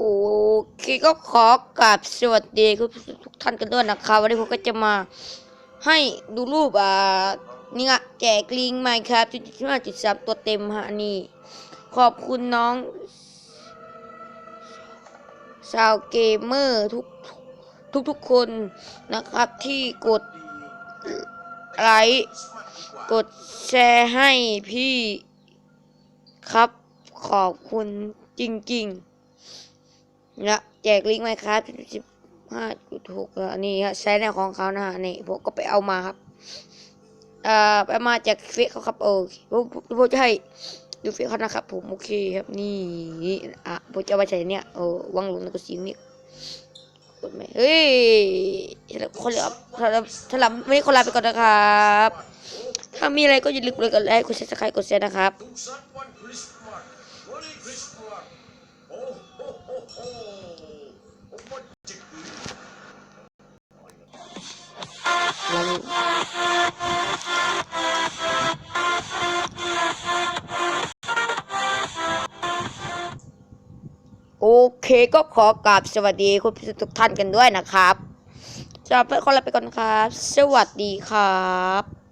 โอเคก็ขอกราบสวัสดีคุณทุกท่านกันด้วยนะครับวันนี้ผมก็จะมาให้ดูรูปอ่านี่อะแจกลิงไมค์ครับจุดห้าจุดสามตัวเต็มฮะนี่ ขอบคุณน้องชาวเกมเมอร์ทุกทุกทุกคนนะครับที่กดไลค์กดแชร์ให้พี่ครับขอบคุณจริง ๆ นะแจกลิงก์ไหมครับสิบห้าจุดหกอันนี้ฮะใช้ในของเขานะฮะนี่ผมก็ไปเอามาครับเอ่อไปมาจากเฟซเขาครับโอเคผมผมจะให้ดูเฟซเขานะครับ ผมโอเคครับนี่อะผมจะเอาไปใช้เนี่ยเออวางลงในกระสีนี่กดไหมเฮ้ยคนเลือสำหรับสำหรับวันนี้คนลาไปก่อนนะครับ ถ้ามีอะไรก็อย่าลืมกดไลค์กดแชร์กดไลค์กดแชร์นะครับ แล้วโอเคก็ขอกราบสวัสดีคุณผู้ชมทุกท่านกันด้วยนะครับจะไปคนละไปก่อนครับ สวัสดีครับ